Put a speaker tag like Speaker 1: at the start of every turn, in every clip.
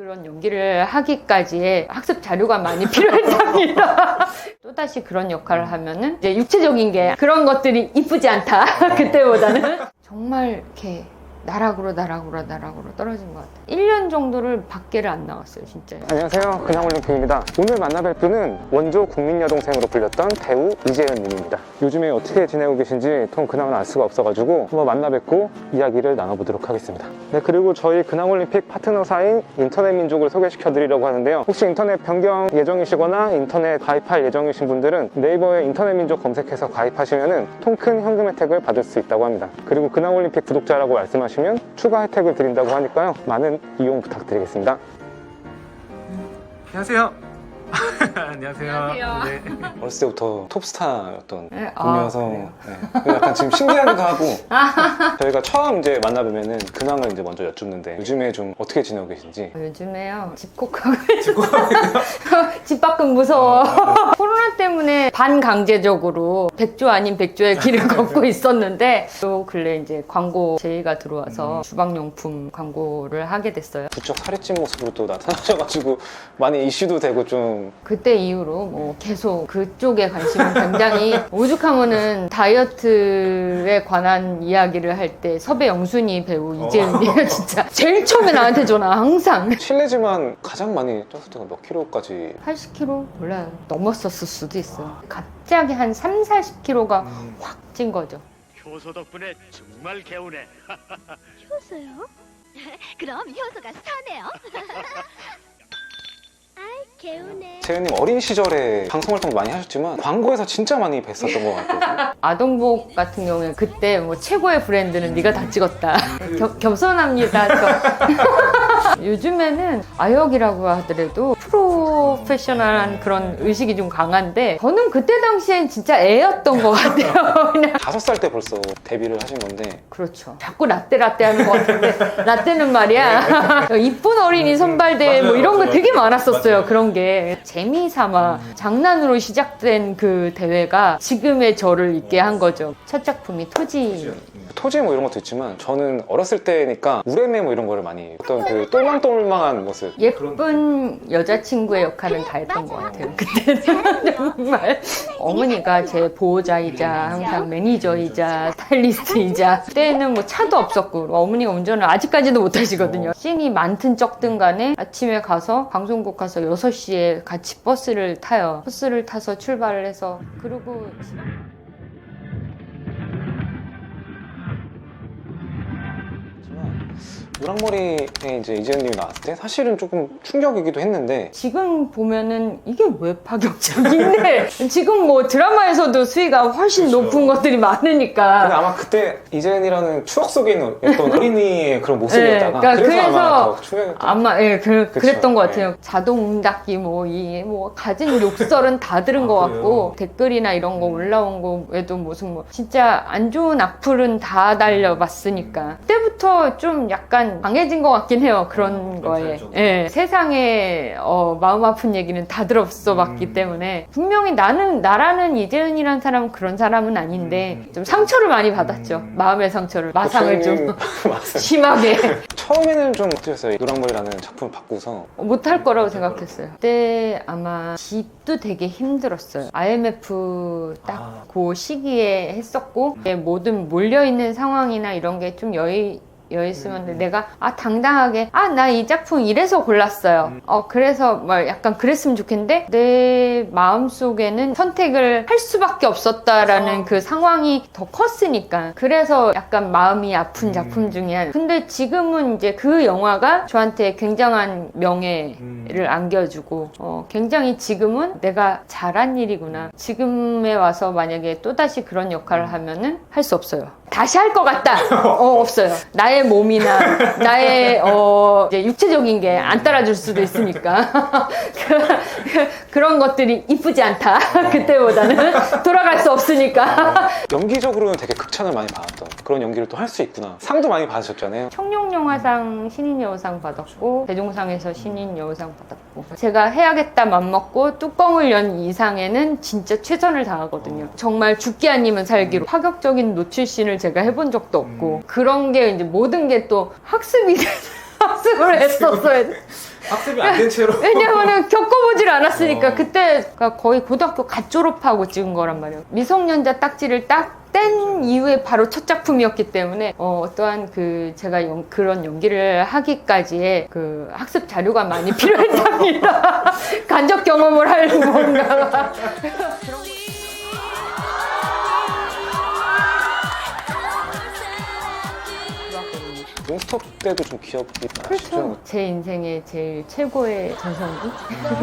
Speaker 1: 그런 연기를 하기까지의 학습 자료가 많이 필요했답니다. 또다시 그런 역할을 하면은 이제 육체적인 게 그런 것들이 이쁘지 않다. 그때보다는 정말 이렇게 나락으로 나락으로 나락으로 떨어진 것 같아요. 1년 정도를 밖에를 안 나갔어요, 진짜.
Speaker 2: 안녕하세요. 그냥올림픽입니다. 오늘 만나뵐 분은 원조 국민 여동생으로 불렸던 배우 이재현 님입니다. 요즘에 어떻게 지내고 계신지 통 근황은 알 수가 없어가지고 한번 만나뵙고 이야기를 나눠보도록 하겠습니다. 네, 그리고 저희 근황올림픽 파트너사인 인터넷 민족을 소개시켜드리려고 하는데요. 혹시 인터넷 변경 예정이시거나 인터넷 가입할 예정이신 분들은 네이버에 인터넷 민족 검색해서 가입하시면은 통큰 현금 혜택을 받을 수 있다고 합니다. 그리고 근황올림픽 구독자라고 말씀하시면 추가 혜택을 드린다고 하니까요. 많은 이용 부탁드리겠습니다.
Speaker 3: 안녕하세요. 안녕하세요.
Speaker 1: 안녕하세요.
Speaker 3: 네.
Speaker 2: 어렸을 때부터 톱스타였던
Speaker 1: 네, 아,
Speaker 2: 분이어서
Speaker 1: 그래요?
Speaker 2: 네. 약간 지금 신기하기도 하고 저희가 처음 이제 만나뵈면은 근황을 이제 먼저 여쭙는데 요즘에 좀 어떻게 지내고 계신지
Speaker 1: 요즘에요 집콕하고 집 밖은 무서워 코로나 때문에 반강제적으로 백조 아닌 백조의 길을 걷고 있었는데 또 근래 이제 광고 제의가 들어와서 주방용품 광고를 하게 됐어요.
Speaker 2: 부쩍 살이 찐 모습으로 또 나타나셔가지고 많이 이슈도 되고 좀.
Speaker 1: 그때 이후로 뭐 계속 그쪽에 관심은 굉장히 오죽하면은 다이어트에 관한 이야기를 할 때 섭외 영순이 배우 이재은이가 진짜 제일 처음에 나한테 전화 항상.
Speaker 2: 실례지만 가장 많이 쪘을 때가 몇 킬로까지?
Speaker 1: 80kg 몰라요. 넘었었을 수도 있어요. 갑자기 한 3, 40kg가 확찐 거죠.
Speaker 4: 효소 덕분에 정말 개운해.
Speaker 5: 효소요? 그럼 효소가 스타네요. 아이 개운해.
Speaker 2: 재현님 어린 시절에 방송 활동 많이 하셨지만 광고에서 진짜 많이 뵀었던 것 같거든요
Speaker 1: 아동복 같은 경우에 그때 뭐 최고의 브랜드는 네가 다 찍었다. 겸, 겸손합니다. 저. 요즘에는 아역이라고 하더라도 프로페셔널한 그런 의식이 좀 강한데 저는 그때 당시엔 진짜 애였던 것 같아요. 그냥
Speaker 2: 다섯 살 때 벌써 데뷔를 하신 건데
Speaker 1: 그렇죠. 자꾸 라떼 라떼 하는 것 같은데 라떼는 말이야 이쁜 어린이 선발대회 뭐 이런 거 되게 많았었어요. 그런 게 재미삼아 장난으로 시작된 그 대회가 지금의 저를 있게 한 거죠. 첫 작품이 토지.
Speaker 2: 토지 뭐 이런 것도 있지만 저는 어렸을 때니까 우레메 뭐 이런 거를 많이 어떤 그 똘망똘망한 모습
Speaker 1: 예쁜 여자친구의 역할은 다 했던 것 같아요. 그때는 정말 어머니가 제 보호자이자 항상 매니저이자 스타일리스트이자 그때는 뭐 차도 없었고 어머니가 운전을 아직까지도 못 하시거든요. 씬이 많든 적든 간에 아침에 가서 방송국 가서 6시에 같이 버스를 타요. 버스를 타서 출발을 해서 그리고
Speaker 2: 노랑머리에 이제 이재현님이 나왔을 때 사실은 조금 충격이기도 했는데
Speaker 1: 지금 보면은 이게 왜 파격적인데 지금 뭐 드라마에서도 수위가 훨씬 높은 것들이
Speaker 2: 근데
Speaker 1: 많으니까.
Speaker 2: 아마 그때 이재현이라는 추억 속에 있는 어떤 어린이의 그런 모습이었다가
Speaker 1: 네, 그러니까
Speaker 2: 그래서, 아마
Speaker 1: 그래서
Speaker 2: 더 충격이었던
Speaker 1: 아마 예 그,
Speaker 2: 그쵸,
Speaker 1: 그랬던 것
Speaker 2: 네.
Speaker 1: 같아요. 자동 닫기 뭐 이 뭐 가진 욕설은 다 들은
Speaker 3: 아,
Speaker 1: 것
Speaker 3: 그래요?
Speaker 1: 같고 댓글이나 이런 거 올라온 거에도 무슨 뭐 진짜 안 좋은 악플은 다 달려봤으니까. 그때부터 좀 약간 강해진 것 같긴 해요 그런
Speaker 3: 음,
Speaker 1: 거에. 예 세상에 어, 마음 아픈 얘기는 다 들었어 봤기
Speaker 3: 음.
Speaker 1: 때문에 분명히 나는 나라는 이재은이란 사람은 그런 사람은 아닌데
Speaker 3: 음.
Speaker 1: 좀 상처를 많이 받았죠 마음의 상처를 마상을 좀. 심하게
Speaker 2: 처음에는 좀 어땠어요? 노랑머리라는 작품을 받고서
Speaker 1: 못할 거라고 생각했어요. 그때 아마 집도 되게 힘들었어요. IMF 딱
Speaker 3: 아.
Speaker 1: 그 시기에 했었고 모든 몰려있는 상황이나 이런 게 좀 여의 여 있으면
Speaker 3: 음.
Speaker 1: 내가 아 당당하게 아 나 이 작품 이래서 골랐어요.
Speaker 3: 음.
Speaker 1: 어 그래서 막 약간 그랬으면 좋겠는데 내 마음 속에는 선택을 할 수밖에 없었다라는
Speaker 3: 아.
Speaker 1: 그 상황이 더 컸으니까 그래서 약간 마음이 아픈
Speaker 3: 음.
Speaker 1: 작품 중에 한. 근데 지금은 이제 그 영화가 저한테 굉장한 명예를
Speaker 3: 음.
Speaker 1: 안겨주고 어, 굉장히 지금은 내가 잘한 일이구나. 지금에 와서 만약에 또 다시 그런 역할을
Speaker 3: 음.
Speaker 1: 하면은 할 수 없어요. 다시 할 것 같다. 어, 없어요. 나의 몸이나 나의 어, 이제 육체적인 게 안 따라줄 수도 있으니까 그, 런 것들이 이쁘지 않다. 그때보다는 돌아갈 수 없으니까.
Speaker 2: 연기적으로는 되게 극찬을 많이 받았던 그런 연기를 또 할 수 있구나 상도 많이 받으셨잖아요
Speaker 1: 청룡 영화상 신인 여우상 받았고 대종상에서 신인 여우상 받았고 제가 해야겠다 맘먹고 뚜껑을 연 이상에는 진짜 최선을 다하거든요 정말 죽기 아니면 살기로 파격적인 노출신을 제가 해본 적도 없고 그런 게 이제 모든 게 또 학습이 학습을 했었어야 돼
Speaker 3: 학습이 안 된 채로.
Speaker 1: 왜냐면은 겪어보질 않았으니까
Speaker 3: 어.
Speaker 1: 그때가 거의 고등학교 갓 졸업하고 찍은 거란 말이에요. 미성년자 딱지를 딱 뗀 이후에 바로 첫 작품이었기 때문에 어, 어떠한 그 제가 연- 그런 연기를 하기까지의 그 학습 자료가 많이 필요했답니다. 간접 경험을 할 뭔가가.
Speaker 2: 논스톱 때도 좀 나시죠?
Speaker 1: 그렇죠. 제 인생의 제일 최고의 전성기?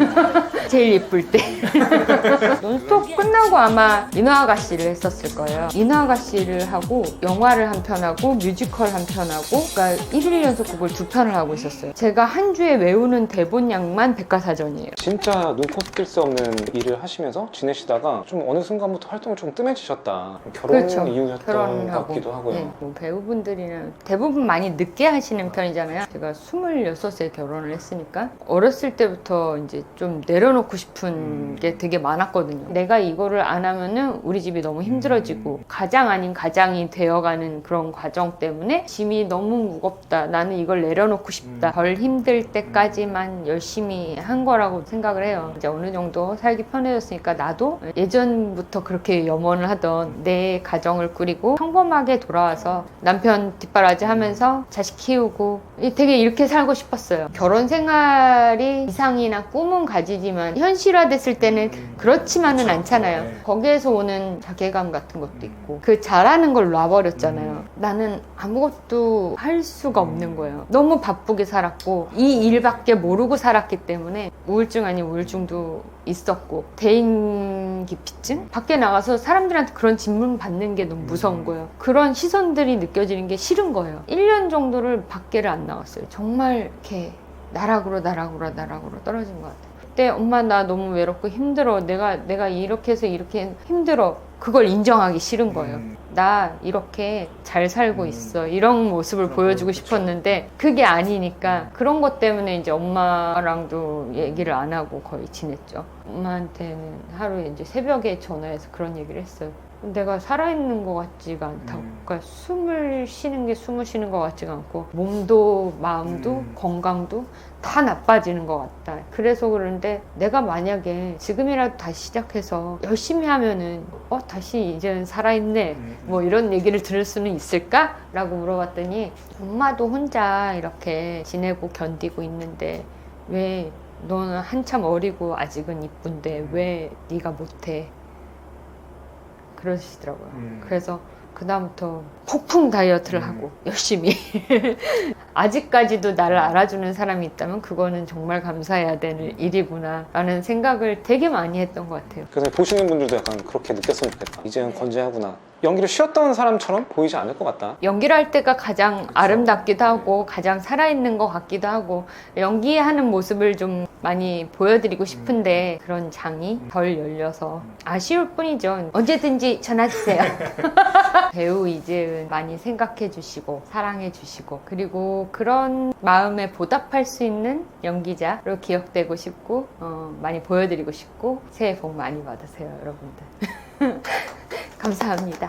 Speaker 1: 제일 예쁠 때. 논스톱 끝나고 아마 인어 아가씨를 했었을 거예요. 인어 아가씨를 하고 영화를 한 편 하고 뮤지컬 한 편 하고 그러니까 1일 연속 곡을 두 편을 하고 있었어요. 제가 한 주에 외우는 대본량만 백과사전이에요.
Speaker 2: 진짜 눈코 뜰 수 없는 일을 하시면서 지내시다가 좀 어느 순간부터 활동을 좀 뜸해지셨다. 결혼
Speaker 1: 그렇죠.
Speaker 2: 이후였던 것
Speaker 1: 결혼하고.
Speaker 2: 같기도 하고요.
Speaker 1: 네, 뭐 배우분들이나 대부분 많이 늦게 하시는 편이잖아요. 제가 26에 결혼을 했으니까 어렸을 때부터 이제 좀 내려놓고 싶은
Speaker 2: 음.
Speaker 1: 게 되게 많았거든요. 내가 이거를 안 하면은 우리 집이 너무 힘들어지고 가장 아닌 가장이 되어가는 그런 과정 때문에 짐이 너무 무겁다. 나는 이걸 내려놓고 싶다.
Speaker 3: 음.
Speaker 1: 덜 힘들 때까지만 열심히 한 거라고 생각을 해요. 이제 어느 정도 살기 편해졌으니까 나도 예전부터 그렇게 염원을 하던 내 가정을 꾸리고 평범하게 돌아와서 남편 뒷바라지 하면서 자식 키우고 되게 이렇게 살고 싶었어요. 결혼 생활이 이상이나 꿈은 가지지만 현실화됐을 때는 그렇지만은 않잖아요.
Speaker 3: 네.
Speaker 1: 거기에서 오는 자괴감 같은 것도 있고 그 잘하는 걸 놔버렸잖아요. 나는 아무것도 할 수가 없는 거예요. 너무 바쁘게 살았고 이 일밖에 모르고 살았기 때문에 우울증 아닌 우울증도 있었고 대인 기피증 밖에 나가서 사람들한테 그런 질문 받는 게 너무 무서운 거예요. 그런 시선들이 느껴지는 게 싫은 거예요. 1년 정도를 밖에를 안 나갔어요. 정말 이렇게 나락으로 나락으로 나락으로 떨어진 것 같아요. 그때 엄마 나 너무 외롭고 힘들어. 내가 내가 이렇게 해서 이렇게 힘들어. 그걸 인정하기 싫은 거예요.
Speaker 3: 음.
Speaker 1: 나 이렇게 잘 살고
Speaker 3: 음.
Speaker 1: 있어. 이런 모습을 보여주고
Speaker 3: 거.
Speaker 1: 싶었는데 그게 아니니까 그런 것 때문에 이제 엄마랑도 얘기를 안 하고 거의 지냈죠. 엄마한테는 하루에 이제 새벽에 전화해서 그런 얘기를 했어요. 내가 살아있는 것 같지가 않다고.
Speaker 3: 음.
Speaker 1: 그러니까 숨을 쉬는 게 숨을 쉬는 것 같지가 않고 몸도 마음도
Speaker 3: 음.
Speaker 1: 건강도 다 나빠지는 것 같다. 그래서 그런데 내가 만약에 지금이라도 다시 시작해서 열심히 하면은 어 다시 이제는 살아있네.
Speaker 3: 음.
Speaker 1: 뭐 이런 얘기를 들을 수는 있을까? 라고 물어봤더니 엄마도 혼자 이렇게 지내고 견디고 있는데 왜 너는 한참 어리고 아직은 이쁜데 왜 네가 못해? 그러시더라고요.
Speaker 3: 음.
Speaker 1: 그래서 그다음부터 폭풍 다이어트를
Speaker 3: 음.
Speaker 1: 하고 열심히 아직까지도 나를 알아주는 사람이 있다면 그거는 정말 감사해야 되는 일이구나 라는 생각을 되게 많이 했던 것 같아요.
Speaker 2: 그래서 보시는 분들도 약간 그렇게 느꼈으면 좋겠다. 이제는 건재하구나. 연기를 쉬었던 사람처럼 보이지 않을 것 같다.
Speaker 1: 연기를 할 때가 가장 아름답기도 하고 가장 살아있는 것 같기도 하고 연기하는 모습을 좀 많이 보여드리고 싶은데 그런 장이 덜 열려서 아쉬울 뿐이죠. 언제든지 전화 주세요. 배우 이재은 많이 생각해 주시고 사랑해 주시고 그리고 그런 마음에 보답할 수 있는 연기자로 기억되고 싶고 어, 많이 보여드리고 싶고 새해 복 많이 받으세요 여러분들. 감사합니다.